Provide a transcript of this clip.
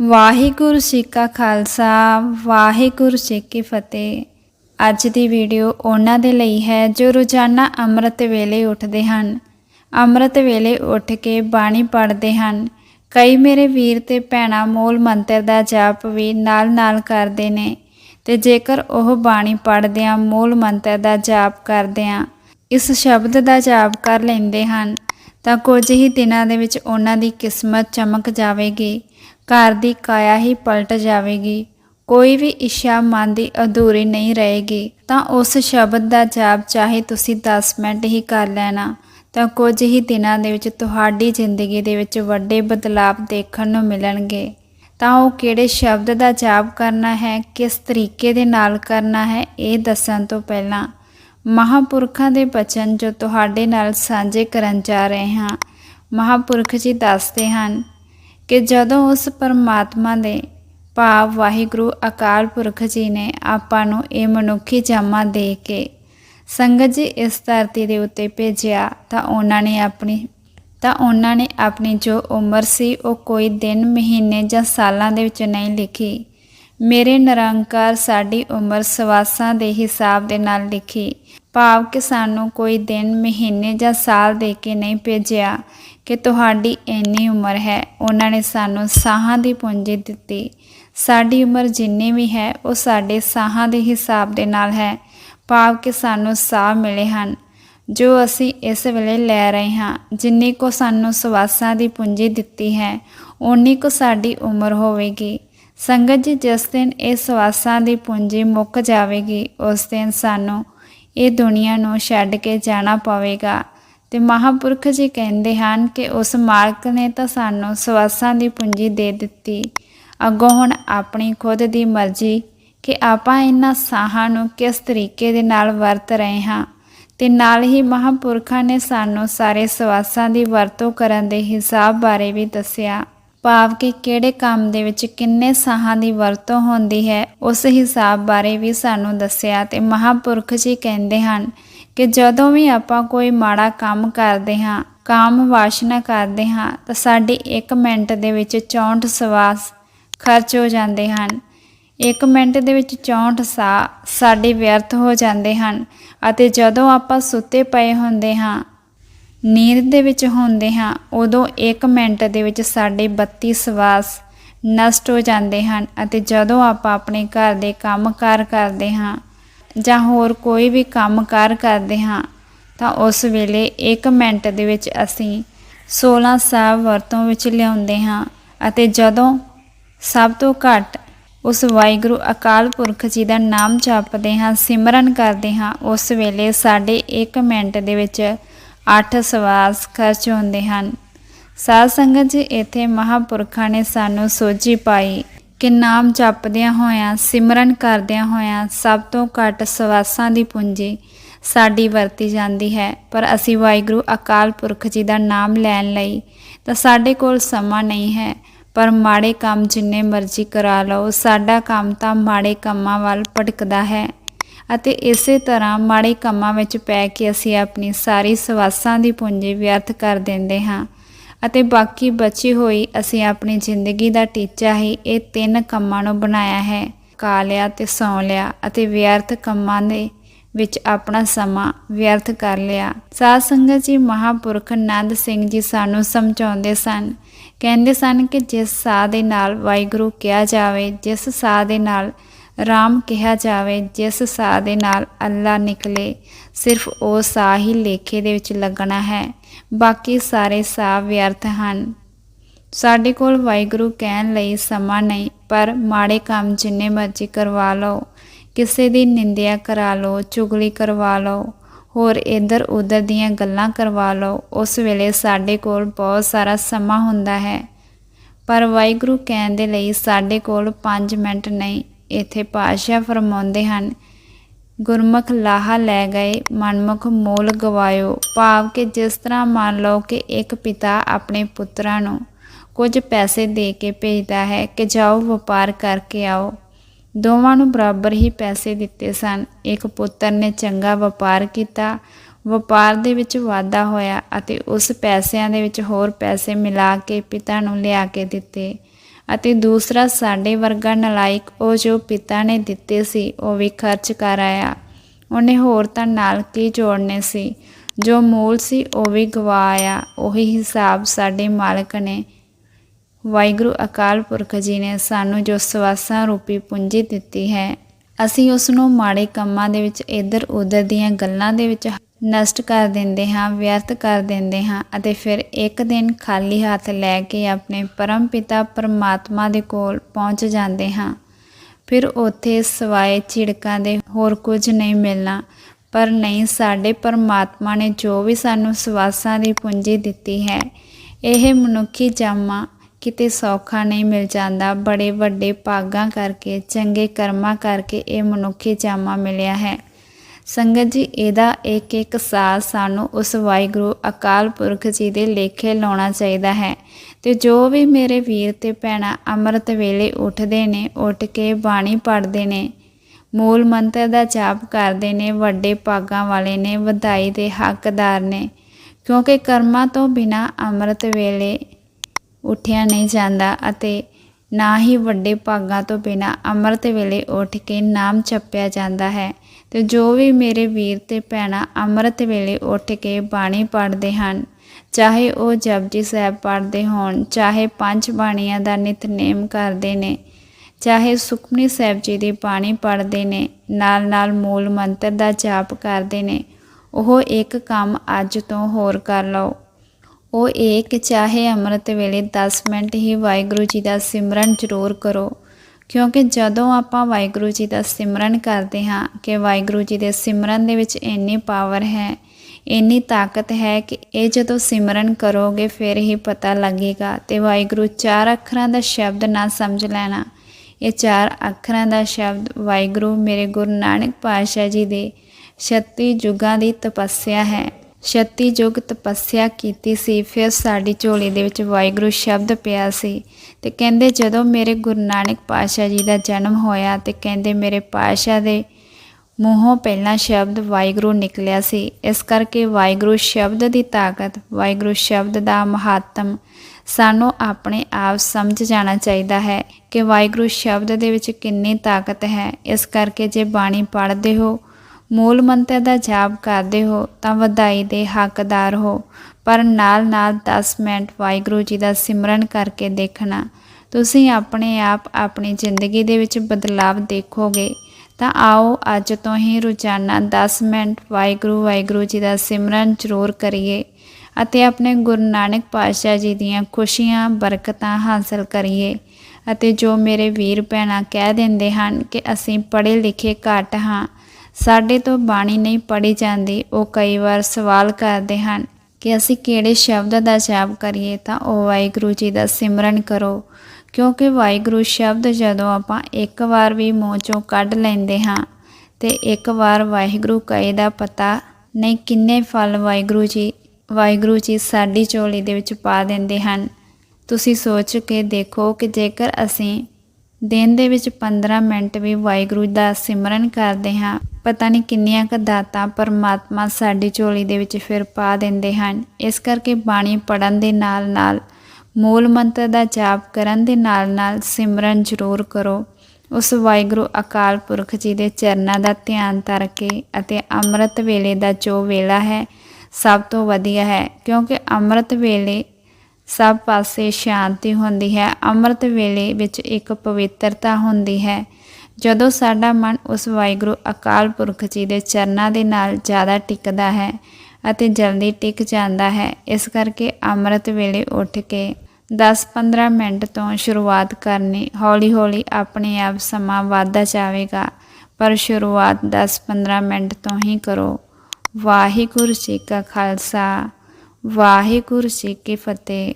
ਵਾਹਿਗੁਰੂ ਜੀ ਕਾ ਖਾਲਸਾ, ਵਾਹਿਗੁਰੂ ਜੀ ਕੀ ਫਤਿਹ। ਅੱਜ ਦੀ ਵੀਡੀਓ ਉਹਨਾਂ ਦੇ ਲਈ ਹੈ ਜੋ ਰੋਜ਼ਾਨਾ ਅੰਮ੍ਰਿਤ ਵੇਲੇ ਉੱਠਦੇ ਹਨ। ਅੰਮ੍ਰਿਤ ਵੇਲੇ ਉੱਠ ਕੇ ਬਾਣੀ ਪੜ੍ਹਦੇ ਹਨ। ਕਈ ਮੇਰੇ ਵੀਰ ਤੇ ਭੈਣਾਂ ਮੂਲ ਮੰਤਰ ਦਾ ਜਾਪ ਵੀ ਨਾਲ-ਨਾਲ ਕਰਦੇ ਨੇ ਤੇ ਜੇਕਰ ਉਹ ਬਾਣੀ ਪੜ੍ਹਦਿਆਂ ਮੂਲ ਮੰਤਰ ਦਾ ਜਾਪ ਕਰਦਿਆਂ ਇਸ ਸ਼ਬਦ ਦਾ ਜਾਪ ਕਰ ਲੈਂਦੇ ਹਨ, ਤਾਂ ਕੁਝ ਹੀ ਦਿਨਾਂ ਦੇ ਵਿੱਚ ਉਹਨਾਂ ਦੀ ਕਿਸਮਤ ਚਮਕ ਜਾਵੇਗੀ। ਘਰ ਦੀ ਕਾਇਆ ਹੀ ਪਲਟ ਜਾਵੇਗੀ। ਕੋਈ ਵੀ ਇੱਛਾ ਮਨ ਦੀ ਅਧੂਰੀ ਨਹੀਂ ਰਹੇਗੀ। ਤਾਂ ਉਸ ਸ਼ਬਦ ਦਾ ਜਾਪ ਚਾਹੇ ਤੁਸੀਂ 10 ਮਿੰਟ ਹੀ ਕਰ ਲੈਣਾ, ਤਾਂ ਕੁਝ ਹੀ ਦਿਨਾਂ ਦੇ ਵਿੱਚ ਤੁਹਾਡੀ ਜ਼ਿੰਦਗੀ ਦੇ ਵਿੱਚ ਵੱਡੇ ਬਦਲਾਅ ਦੇਖਣ ਨੂੰ ਮਿਲਣਗੇ। ਤਾਂ ਉਹ ਕਿਹੜੇ ਸ਼ਬਦ ਦਾ ਜਾਪ ਕਰਨਾ ਹੈ, ਕਿਸ ਤਰੀਕੇ ਦੇ ਨਾਲ ਕਰਨਾ ਹੈ, ਇਹ ਦੱਸਣ ਤੋਂ ਪਹਿਲਾਂ ਮਹਾਪੁਰਖਾਂ ਦੇ ਬਚਨ ਜੋ ਤੁਹਾਡੇ ਨਾਲ ਸਾਂਝੇ ਕਰਨ ਜਾ ਰਹੇ ਹਾਂ, ਮਹਾਪੁਰਖ ਜੀ ਦੱਸਦੇ ਹਨ ਕਿ ਜਦੋਂ ਉਸ ਪਰਮਾਤਮਾ ਦੇ ਭਾਵ ਵਾਹਿਗੁਰੂ ਅਕਾਲ ਪੁਰਖ ਜੀ ਨੇ ਆਪਾਂ ਨੂੰ ਇਹ ਮਨੁੱਖੀ ਜਾਮਾ ਦੇ ਕੇ ਸੰਗਤ ਜੀ ਇਸ ਧਰਤੀ ਦੇ ਉੱਤੇ ਭੇਜਿਆ, ਤਾਂ ਉਹਨਾਂ ਨੇ ਆਪਣੀ, ਤਾਂ ਉਹਨਾਂ ਨੇ ਆਪਣੀ ਜੋ ਉਮਰ ਸੀ, ਉਹ ਕੋਈ ਦਿਨ, ਮਹੀਨੇ ਜਾਂ ਸਾਲਾਂ ਦੇ ਵਿੱਚ ਨਹੀਂ ਲਿਖੀ। ਮੇਰੇ ਨਿਰੰਕਾਰ ਸਾਡੀ ਉਮਰ ਸਵਾਸਾਂ ਦੇ ਹਿਸਾਬ ਦੇ ਨਾਲ ਲਿਖੀ। ਭਾਵ ਕਿ ਸਾਨੂੰ ਕੋਈ ਦਿਨ, ਮਹੀਨੇ ਜਾਂ ਸਾਲ ਦੇ ਕੇ ਨਹੀਂ ਭੇਜਿਆ। ਕਿ ਤੁਹਾਡੀ ਇੰਨੀ ਉਮਰ ਹੈ, ਉਹਨਾਂ ਨੇ ਸਾਨੂੰ ਸਾਹਾਂ ਦੀ ਪੂੰਜੀ ਦਿੱਤੀ। ਸਾਡੀ ਉਮਰ ਜਿੰਨੀ ਵੀ ਹੈ, ਉਹ ਸਾਡੇ ਸਾਹਾਂ ਦੇ ਹਿਸਾਬ ਦੇ ਨਾਲ ਹੈ। ਭਾਵ ਕਿ ਸਾਨੂੰ ਸਾਹ ਮਿਲੇ ਹਨ। ਜੋ ਅਸੀਂ ਇਸ ਵੇਲੇ ਲੈ ਰਹੇ ਹਾਂ, ਜਿੰਨੀ ਕੋ ਸਾਨੂੰ ਸਵਾਸਾਂ ਦੀ ਪੂੰਜੀ ਦਿੱਤੀ ਹੈ, ਓਨੀ ਕੋ ਸਾਡੀ ਉਮਰ ਹੋਵੇਗੀ। ਸੰਗਤ ਜੀ, ਜਿਸ ਦਿਨ ਇਹ ਸਵਾਸਾਂ ਦੀ ਪੂੰਜੀ ਮੁੱਕ ਜਾਵੇਗੀ, ਉਸ ਦਿਨ ਸਾਨੂੰ ਇਹ ਦੁਨੀਆ ਨੂੰ ਛੱਡ ਕੇ ਜਾਣਾ ਪਵੇਗਾ। ਤੇ ਮਹਾਪੁਰਖ ਜੀ ਕਹਿੰਦੇ ਹਨ ਕਿ ਉਸ ਮਾਲਕ ਨੇ ਤਾਂ ਸਾਨੂੰ ਸਵਾਸਾਂ ਦੀ ਪੂੰਜੀ ਦੇ ਦਿੱਤੀ। ਅੱਗੋਂ ਹੁਣ ਆਪਣੀ ਖੁਦ ਦੀ ਮਰਜ਼ੀ ਕਿ ਆਪਾਂ ਇਹਨਾਂ ਸਾਹਾਂ ਨੂੰ ਕਿਸ ਤਰੀਕੇ ਦੇ ਨਾਲ ਵਰਤ ਰਹੇ ਹਾਂ। ਤੇ ਨਾਲ ਹੀ ਮਹਾਪੁਰਖਾਂ ਨੇ ਸਾਨੂੰ ਸਾਰੇ ਸਵਾਸਾਂ ਦੀ ਵਰਤੋਂ ਕਰਨ ਦੇ ਹਿਸਾਬ ਬਾਰੇ ਵੀ ਦੱਸਿਆ। ਭਾਵ ਕਿ ਕਿਹੜੇ ਕੰਮ ਦੇ ਵਿੱਚ ਕਿੰਨੇ ਸਾਹਾਂ ਦੀ ਵਰਤੋਂ ਹੁੰਦੀ ਹੈ, ਉਸ ਹਿਸਾਬ ਬਾਰੇ ਵੀ ਸਾਨੂੰ ਦੱਸਿਆ ਤੇ ਮਹਾਪੁਰਖ ਜੀ ਕਹਿੰਦੇ ਹਨ ਕਿ ਜਦੋਂ ਵੀ ਆਪਾਂ ਕੋਈ ਮਾੜਾ ਕੰਮ ਕਰਦੇ ਹਾਂ, ਕਾਮ ਵਾਸ਼ਨਾ ਕਰਦੇ ਹਾਂ, ਤਾਂ ਸਾਡੇ 1 ਮਿੰਟ ਦੇ ਵਿੱਚ 64 ਸਵਾਸ ਖਰਚ ਹੋ ਜਾਂਦੇ ਹਨ। 1 ਮਿੰਟ ਦੇ ਵਿੱਚ 64 ਸਾਹ ਸਾਡੇ ਵਿਅਰਥ ਹੋ ਜਾਂਦੇ ਹਨ ਅਤੇ ਜਦੋਂ ਆਪਾਂ ਸੁੱਤੇ ਪਏ ਹੁੰਦੇ ਹਾਂ, ਨੀਂਦ ਦੇ ਵਿੱਚ ਹੁੰਦੇ ਹਾਂ, ਉਦੋਂ 1 ਮਿੰਟ ਦੇ ਵਿੱਚ ਸਾਡੇ 32 ਸਵਾਸ ਨਸ਼ਟ ਹੋ ਜਾਂਦੇ ਹਨ ਅਤੇ ਜਦੋਂ ਆਪਾਂ ਆਪਣੇ ਘਰ ਦੇ ਕੰਮ ਕਾਰ ਕਰਦੇ ਹਾਂ ਜਾਂ ਹੋਰ ਕੋਈ ਵੀ ਕੰਮ ਕਾਰ ਕਰਦੇ ਹਾਂ, ਤਾਂ ਉਸ ਵੇਲੇ 1 ਮਿੰਟ ਦੇ ਵਿੱਚ ਅਸੀਂ 16 ਸਾਹ ਵਰਤੋਂ ਵਿੱਚ ਲਿਆਉਂਦੇ ਹਾਂ ਅਤੇ ਜਦੋਂ ਸਭ ਤੋਂ ਘੱਟ ਉਸ ਵਾਹਿਗੁਰੂ ਅਕਾਲ ਪੁਰਖ ਜੀ ਦਾ ਨਾਮ ਜਪਦੇ ਹਾਂ, ਸਿਮਰਨ ਕਰਦੇ ਹਾਂ, ਉਸ ਵੇਲੇ ਸਾਡੇ 1 ਮਿੰਟ ਦੇ ਵਿੱਚ 8 ਸਵਾਸ ਖਰਚ ਹੁੰਦੇ ਹਨ। ਸਾਧ ਸੰਗਤ ਜੀ, ਇੱਥੇ ਮਹਾਪੁਰਖਾਂ ਨੇ ਸਾਨੂੰ ਸੋਝੀ ਪਾਈ ਕਿ ਨਾਮ ਜਪਦਿਆਂ ਹੋਇਆਂ, ਸਿਮਰਨ ਕਰਦਿਆਂ ਹੋਇਆਂ ਸਭ ਤੋਂ ਘੱਟ ਸਵਾਸਾਂ ਦੀ ਪੂੰਜੀ ਸਾਡੀ ਵਰਤੀ ਜਾਂਦੀ ਹੈ। ਪਰ ਅਸੀਂ ਵਾਹਿਗੁਰੂ ਅਕਾਲ ਪੁਰਖ ਜੀ ਦਾ ਨਾਮ ਲੈਣ ਲਈ ਤਾਂ ਸਾਡੇ ਕੋਲ ਸਮਾਂ ਨਹੀਂ ਹੈ। ਪਰ ਮਾੜੇ ਕੰਮ ਜਿੰਨੇ ਮਰਜ਼ੀ ਕਰਾ ਲਓ, ਸਾਡਾ ਕੰਮ ਤਾਂ ਮਾੜੇ ਕੰਮਾਂ ਵੱਲ ਭਟਕਦਾ ਹੈ। ਅਤੇ ਇਸੇ ਤਰ੍ਹਾਂ ਮਾੜੇ ਕੰਮਾਂ ਵਿੱਚ ਪੈ ਕੇ ਅਸੀਂ ਆਪਣੀ ਸਾਰੀ ਸਵਾਸਾਂ ਦੀ ਪੂੰਜੀ ਵਿਅਰਥ ਕਰ ਦਿੰਦੇ ਹਾਂ। ਅਤੇ ਬਾਕੀ ਬਚੀ ਹੋਈ ਅਸੀਂ ਆਪਣੀ ਜ਼ਿੰਦਗੀ ਦਾ ਟੀਚਾ ਹੀ ਇਹ ਤਿੰਨ ਕੰਮਾਂ ਨੂੰ ਬਣਾਇਆ ਹੈ। ਕਾ ਲਿਆ ਤੇ ਸੌ ਲਿਆ ਅਤੇ ਵਿਅਰਥ ਕੰਮਾਂ ਦੇ ਵਿੱਚ ਆਪਣਾ ਸਮਾਂ ਵਿਅਰਥ ਕਰ ਲਿਆ। ਸਾਧ ਸੰਗਤ ਜੀ ਮਹਾਪੁਰਖ ਨੰਦ ਸਿੰਘ ਜੀ ਸਾਨੂੰ ਸਮਝਾਉਂਦੇ ਸਨ। ਕਹਿੰਦੇ ਸਨ ਕਿ ਜਿਸ ਸਾਹ ਦੇ ਨਾਲ ਵਾਹਿਗੁਰੂ ਕਿਹਾ ਜਾਵੇ, ਜਿਸ ਸਾਹ ਦੇ ਨਾਲ ਰਾਮ ਕਿਹਾ ਜਾਵੇ, ਜਿਸ ਸਾਹ ਦੇ ਨਾਲ ਅੱਲਾ ਨਿਕਲੇ, ਸਿਰਫ ਉਹ ਸਾਹ ਹੀ ਲੇਖੇ ਦੇ ਵਿੱਚ ਲੱਗਣਾ ਹੈ। ਬਾਕੀ ਸਾਰੇ ਸਾਹ ਵਿਅਰਥ ਹਨ। ਸਾਡੇ ਕੋਲ ਵਾਹਿਗੁਰੂ ਕਹਿਣ ਲਈ ਸਮਾਂ ਨਹੀਂ, ਪਰ ਮਾੜੇ ਕੰਮ ਜਿੰਨੇ ਮਰਜ਼ੀ ਕਰਵਾ ਲਓ। ਕਿਸੇ ਦੀ ਨਿੰਦਿਆ ਕਰਾ ਲਓ, ਚੁਗਲੀ ਕਰਵਾ ਲਓ, ਹੋਰ ਇੱਧਰ ਉੱਧਰ ਦੀਆਂ ਗੱਲਾਂ ਕਰਵਾ ਲਓ। ਉਸ ਵੇਲੇ ਸਾਡੇ ਕੋਲ ਬਹੁਤ ਸਾਰਾ ਸਮਾਂ ਹੁੰਦਾ ਹੈ। ਪਰ ਵਾਹਿਗੁਰੂ ਕਹਿਣ ਦੇ ਲਈ ਸਾਡੇ ਕੋਲ 5 ਮਿੰਟ ਨਹੀਂ ਇੱਥੇ ਪਾਸ਼ਾ ਫਰਮਾਉਂਦੇ ਹਨ, ਗੁਰਮੁਖ ਲਾਹਾ ਲੈ ਗਏ, ਮਨਮੁਖ ਮੋਲ ਗਵਾਇਓ। ਭਾਵ ਕਿ ਜਿਸ ਤਰ੍ਹਾਂ ਮੰਨ ਲਓ ਕਿ ਇੱਕ ਪਿਤਾ ਆਪਣੇ ਪੁੱਤਰਾਂ ਨੂੰ ਕੁਝ ਪੈਸੇ ਦੇ ਕੇ ਭੇਜਦਾ ਹੈ ਕਿ ਜਾਓ ਵਪਾਰ ਕਰਕੇ ਆਓ। ਦੋਵਾਂ ਨੂੰ ਬਰਾਬਰ ਹੀ ਪੈਸੇ ਦਿੱਤੇ ਸਨ। ਇੱਕ ਪੁੱਤਰ ਨੇ ਚੰਗਾ ਵਪਾਰ ਕੀਤਾ, ਵਪਾਰ ਦੇ ਵਿੱਚ ਵਾਧਾ ਹੋਇਆ ਅਤੇ ਉਸ ਪੈਸਿਆਂ ਦੇ ਵਿੱਚ ਹੋਰ ਪੈਸੇ ਮਿਲਾ ਕੇ ਪਿਤਾ ਨੂੰ ਲਿਆ ਕੇ ਦਿੱਤੇ। ਅਤੇ ਦੂਸਰਾ ਸਾਡੇ ਵਰਗਾ ਨਲਾਇਕ ਉਹ ਜੋ ਪਿਤਾ ਨੇ ਦਿੱਤੇ ਸੀ, ਉਹ ਵੀ ਖਰਚ ਕਰ ਆਇਆ। ਉਹਨੇ ਹੋਰ ਤਾਂ ਨਾਲ ਕੀ ਜੋੜਨੇ ਸੀ? ਜੋ ਮੂਲ ਸੀ, ਉਹ ਵੀ ਗਵਾ ਆਇਆ। ਉਹੀ ਹਿਸਾਬ ਸਾਡੇ ਮਾਲਕ ਨੇ। ਵਾਹਿਗੁਰੂ ਅਕਾਲ ਪੁਰਖ ਜੀ ਨੇ ਸਾਨੂੰ ਜੋ ਸਵਾਸਾਂ ਰੂਪੀ ਪੂੰਜੀ ਦਿੱਤੀ ਹੈ, ਅਸੀਂ ਉਸ ਨੂੰ ਮਾੜੇ ਕੰਮਾਂ ਦੇ ਵਿੱਚ ਇੱਧਰ ਉੱਧਰ ਦੀਆਂ ਗੱਲਾਂ ਦੇ ਵਿੱਚ ਨਸ਼ਟ ਕਰ ਦਿੰਦੇ ਹਾਂ, ਵਿਅਰਥ ਕਰ ਦਿੰਦੇ ਹਾਂ ਅਤੇ ਫਿਰ ਇੱਕ ਦਿਨ ਖਾਲੀ ਹੱਥ ਲੈ ਕੇ ਆਪਣੇ ਪਰਮ ਪਿਤਾ ਪਰਮਾਤਮਾ ਦੇ ਕੋਲ ਪਹੁੰਚ ਜਾਂਦੇ ਹਾਂ। ਫਿਰ ਉੱਥੇ ਸਵਾਏ ਝਿੜਕਾਂ ਦੇ ਹੋਰ ਕੁਝ ਨਹੀਂ ਮਿਲਣਾ, ਪਰ ਨਹੀਂ, ਸਾਡੇ ਪਰਮਾਤਮਾ ਨੇ ਜੋ ਵੀ ਸਾਨੂੰ ਸਵਾਸਾਂ ਦੀ ਪੂੰਜੀ ਦਿੱਤੀ ਹੈ, ਇਹ ਮਨੁੱਖੀ ਜਾਮਾ ਕਿਤੇ ਸੌਖਾ ਨਹੀਂ ਮਿਲ ਜਾਂਦਾ। ਬੜੇ ਵੱਡੇ ਭਾਗਾਂ ਕਰਕੇ, ਚੰਗੇ ਕਰਮਾਂ ਕਰਕੇ ਇਹ ਮਨੁੱਖੀ ਜਾਮਾ ਮਿਲਿਆ ਹੈ। ਸੰਗਤ ਜੀ, ਇਹਦਾ ਇੱਕ ਇੱਕ ਸਾਲ ਸਾਨੂੰ ਉਸ ਵਾਹਿਗੁਰੂ ਅਕਾਲ ਪੁਰਖ ਜੀ ਦੇ ਲੇਖੇ ਲਾਉਣਾ ਚਾਹੀਦਾ ਹੈ ਤੇ ਜੋ ਵੀ ਮੇਰੇ ਵੀਰ ਤੇ ਭੈਣਾਂ ਅੰਮ੍ਰਿਤ ਵੇਲੇ ਉੱਠਦੇ ਨੇ, ਉੱਠ ਕੇ ਬਾਣੀ ਪੜ੍ਹਦੇ ਨੇ, ਮੂਲ ਮੰਤਰ ਦਾ ਜਾਪ ਕਰਦੇ ਨੇ, ਵੱਡੇ ਭਾਗਾਂ ਵਾਲੇ ਨੇ, ਵਧਾਈ ਦੇ ਹੱਕਦਾਰ ਨੇ, ਕਿਉਂਕਿ ਕਰਮਾਂ ਤੋਂ ਬਿਨਾ ਅੰਮ੍ਰਿਤ ਵੇਲੇ ਉੱਠਿਆ ਨਹੀਂ ਜਾਂਦਾ ਅਤੇ ਨਾ ਹੀ ਵੱਡੇ ਭਾਗਾਂ ਤੋਂ ਬਿਨਾ ਅੰਮ੍ਰਿਤ ਵੇਲੇ ਉੱਠ ਕੇ ਨਾਮ ਛੱਪਿਆ ਜਾਂਦਾ ਹੈ ਤੇ ਜੋ ਵੀ ਮੇਰੇ ਵੀਰ ਤੇ ਭੈਣਾਂ ਅੰਮ੍ਰਿਤ ਵੇਲੇ ਉੱਠ ਕੇ ਬਾਣੀ ਪੜ੍ਹਦੇ ਹਨ, ਚਾਹੇ ਉਹ ਜਪਜੀ ਸਾਹਿਬ ਪੜ੍ਹਦੇ ਹੋਣ, ਚਾਹੇ ਪੰਜ ਬਾਣੀਆਂ ਦਾ ਨਿਤਨੇਮ ਕਰਦੇ ਨੇ, ਚਾਹੇ ਸੁਖਮਨੀ ਸਾਹਿਬ ਜੀ ਦੀ ਬਾਣੀ ਪੜ੍ਹਦੇ ਨੇ ਨਾਲ ਨਾਲ ਮੂਲ ਮੰਤਰ ਦਾ ਜਾਪ ਕਰਦੇ ਨੇ, ਉਹ ਇੱਕ ਕੰਮ ਅੱਜ ਤੋਂ ਹੋਰ ਕਰ ਲਓ। ਉਹ ਇਹ ਕਿ ਚਾਹੇ ਅੰਮ੍ਰਿਤ ਵੇਲੇ 10 ਮਿੰਟ ਹੀ ਵਾਹਿਗੁਰੂ ਜੀ ਦਾ ਸਿਮਰਨ ਜ਼ਰੂਰ ਕਰੋ। ਕਿਉਂਕਿ ਜਦੋਂ ਆਪਾਂ ਵਾਹਿਗੁਰੂ ਜੀ ਦਾ ਸਿਮਰਨ ਕਰਦੇ ਹਾਂ ਕਿ ਵਾਹਿਗੁਰੂ ਜੀ ਦੇ ਸਿਮਰਨ ਦੇ ਵਿੱਚ ਇੰਨੀ ਪਾਵਰ ਹੈ, ਇੰਨੀ ਤਾਕਤ ਹੈ ਕਿ ਇਹ ਜਦੋਂ ਸਿਮਰਨ ਕਰੋਗੇ ਫਿਰ ਹੀ ਪਤਾ ਲੱਗੇਗਾ। ਤੇ ਵਾਹਿਗੁਰੂ ਚਾਰ ਅੱਖਰਾਂ ਦਾ ਸ਼ਬਦ ਨਾ ਸਮਝ ਲੈਣਾ। ਇਹ ਚਾਰ ਅੱਖਰਾਂ ਦਾ ਸ਼ਬਦ ਵਾਹਿਗੁਰੂ ਮੇਰੇ ਗੁਰੂ ਨਾਨਕ ਪਾਤਸ਼ਾਹ ਜੀ ਦੇ 36 ਯੁੱਗਾਂ ਦੀ ਤਪੱਸਿਆ ਹੈ। 36 ਯੁੱਗ ਤਪੱਸਿਆ ਕੀਤੀ ਸੀ, ਫਿਰ ਸਾਡੀ ਝੋਲੀ ਦੇ ਵਿੱਚ ਵਾਹਿਗੁਰੂ ਸ਼ਬਦ ਪਿਆ ਸੀ ਤੇ ਕਹਿੰਦੇ ਜਦੋਂ ਮੇਰੇ ਗੁਰੂ ਨਾਨਕ ਪਾਤਸ਼ਾਹ ਜੀ ਦਾ ਜਨਮ ਹੋਇਆ ਤੇ ਕਹਿੰਦੇ ਮੇਰੇ ਪਾਤਸ਼ਾਹ ਦੇ ਮੂੰਹੋਂ ਪਹਿਲਾ ਸ਼ਬਦ ਵਾਹਿਗੁਰੂ ਨਿਕਲਿਆ ਸੀ, ਇਸ ਕਰਕੇ ਵਾਹਿਗੁਰੂ ਸ਼ਬਦ ਦੀ ਤਾਕਤ, ਵਾਹਿਗੁਰੂ ਸ਼ਬਦ ਦਾ ਮਹੱਤਮ ਸਾਨੂੰ ਆਪਣੇ ਆਪ ਸਮਝ ਜਾਣਾ ਚਾਹੀਦਾ ਹੈ ਕਿ ਵਾਹਿਗੁਰੂ ਸ਼ਬਦ ਦੇ ਵਿੱਚ ਕਿੰਨੀ ਤਾਕਤ ਹੈ, ਇਸ ਕਰਕੇ ਜੇ ਬਾਣੀ ਪੜ੍ਹਦੇ ਹੋ ਮੂਲ ਮੰਤਰ ਦਾ ਜਾਪ ਕਰਦੇ ਹੋ ਤਾਂ ਵਧਾਈ ਦੇ ਹੱਕਦਾਰ ਹੋ। ਪਰ ਨਾਲ ਨਾਲ 10 ਮਿੰਟ ਵਾਹਿਗੁਰੂ ਜੀ ਦਾ ਸਿਮਰਨ ਕਰਕੇ ਦੇਖਣਾ, ਤੁਸੀਂ ਆਪਣੇ ਆਪ ਆਪਣੀ ਜ਼ਿੰਦਗੀ ਦੇ ਵਿੱਚ ਬਦਲਾਵ ਦੇਖੋਗੇ, ਤਾਂ ਆਓ ਅੱਜ ਤੋਂ ਹੀ ਰੋਜ਼ਾਨਾ 10 ਮਿੰਟ ਵਾਹਿਗੁਰੂ ਵਾਹਿਗੁਰੂ ਜੀ ਦਾ ਸਿਮਰਨ ਜ਼ਰੂਰ ਕਰੀਏ ਅਤੇ ਆਪਣੇ ਗੁਰੂ ਨਾਨਕ ਪਾਤਸ਼ਾਹ ਜੀ ਦੀਆਂ ਖੁਸ਼ੀਆਂ, ਬਰਕਤਾਂ ਹਾਸਲ ਕਰੀਏ ਅਤੇ ਜੋ ਮੇਰੇ ਵੀਰ ਭੈਣਾਂ ਕਹਿ ਦਿੰਦੇ ਹਨ ਕਿ ਅਸੀਂ ਪੜ੍ਹੇ ਲਿਖੇ ਘੱਟ ਹਾਂ ਸਾਡੇ ਤੋਂ ਬਾਣੀ ਨਹੀਂ ਪੜ੍ਹੀ ਜਾਂਦੀ, ਉਹ ਕਈ ਵਾਰ ਸਵਾਲ ਕਰਦੇ ਹਨ ਕਿ ਅਸੀਂ ਕਿਹੜੇ ਸ਼ਬਦ ਦਾ ਜਾਪ ਕਰੀਏ ਤਾਂ ਉਹ ਵਾਹਿਗੁਰੂ ਜੀ ਦਾ ਸਿਮਰਨ ਕਰੋ। ਕਿਉਂਕਿ ਵਾਹਿਗੁਰੂ ਸ਼ਬਦ ਜਦੋਂ ਆਪਾਂ ਇੱਕ ਵਾਰ ਵੀ ਮੂੰਹ ਚੋਂ ਕੱਢ ਲੈਂਦੇ ਹਾਂ ਤੇ ਇੱਕ ਵਾਰ ਵਾਹਿਗੁਰੂ ਕਹੇ ਦਾ ਪਤਾ ਨਹੀਂ ਕਿੰਨੇ ਫਲ ਵਾਹਿਗੁਰੂ ਜੀ ਵਾਹਿਗੁਰੂ ਜੀ ਸਾਡੀ ਝੋਲੀ ਦੇ ਵਿੱਚ ਪਾ ਦਿੰਦੇ ਹਨ। ਤੁਸੀਂ ਸੋਚ ਕੇ ਦੇਖੋ ਕਿ ਜੇਕਰ ਅਸੀਂ ਦਿਨ ਦੇ ਵਿੱਚ 15 ਮਿੰਟ ਵੀ ਵਾਹਿਗੁਰੂ ਦਾ ਸਿਮਰਨ ਕਰਦੇ ਹਾਂ ਪਤਾ ਨਹੀਂ ਕਿੰਨੀਆਂ ਕੁ ਦਾਤਾਂ ਪਰਮਾਤਮਾ ਸਾਡੀ ਝੋਲੀ ਦੇ ਵਿੱਚ ਫਿਰ ਪਾ ਦਿੰਦੇ ਹਨ। ਇਸ ਕਰਕੇ ਬਾਣੀ ਪੜਨ ਦੇ ਨਾਲ ਨਾਲ, ਮੂਲ ਮੰਤਰ ਦਾ ਜਾਪ ਕਰਨ ਦੇ ਨਾਲ ਨਾਲ ਸਿਮਰਨ ਜ਼ਰੂਰ ਕਰੋ। ਉਸ ਵਾਹਿਗੁਰੂ ਅਕਾਲ ਪੁਰਖ ਜੀ ਦੇ ਚਰਨਾਂ ਦਾ ਧਿਆਨ ਧਰ ਕੇ ਅਤੇ ਅੰਮ੍ਰਿਤ ਵੇਲੇ ਦਾ ਜੋ ਵੇਲਾ ਹੈ, ਸਭ ਤੋਂ ਵਧੀਆ ਹੈ, ਕਿਉਂਕਿ ਅੰਮ੍ਰਿਤ ਵੇਲੇ ਸਭ ਪਾਸੇ ਸ਼ਾਂਤੀ ਹੁੰਦੀ ਹੈ। ਅੰਮ੍ਰਿਤ ਵੇਲੇ ਵਿੱਚ ਇੱਕ ਪਵਿੱਤਰਤਾ ਹੁੰਦੀ ਹੈ। ਜਦੋਂ ਸਾਡਾ ਮਨ ਉਸ ਵਾਹਿਗੁਰੂ ਅਕਾਲ ਪੁਰਖ ਜੀ ਦੇ ਚਰਨਾਂ ਦੇ ਨਾਲ ਜ਼ਿਆਦਾ ਟਿਕਦਾ ਹੈ ਅਤੇ ਜਲਦੀ ਟਿਕ ਜਾਂਦਾ ਹੈ, ਇਸ ਕਰਕੇ ਅੰਮ੍ਰਿਤ ਵੇਲੇ ਉੱਠ ਕੇ 10-15 ਮਿੰਟ ਤੋਂ ਸ਼ੁਰੂਆਤ ਕਰਨੀ, ਹੌਲੀ-ਹੌਲੀ ਆਪਣੇ ਆਪ ਸਮਾਂ ਵਧਦਾ ਜਾਵੇਗਾ। ਪਰ ਸ਼ੁਰੂਆਤ 10-15 ਮਿੰਟ ਤੋਂ ਹੀ ਕਰੋ। ਵਾਹਿਗੁਰੂ ਜੀ ਕਾ ਖਾਲਸਾ, ਵਾਹਿਗੁਰੂ ਜੀ ਕੀ ਫਤਿਹ।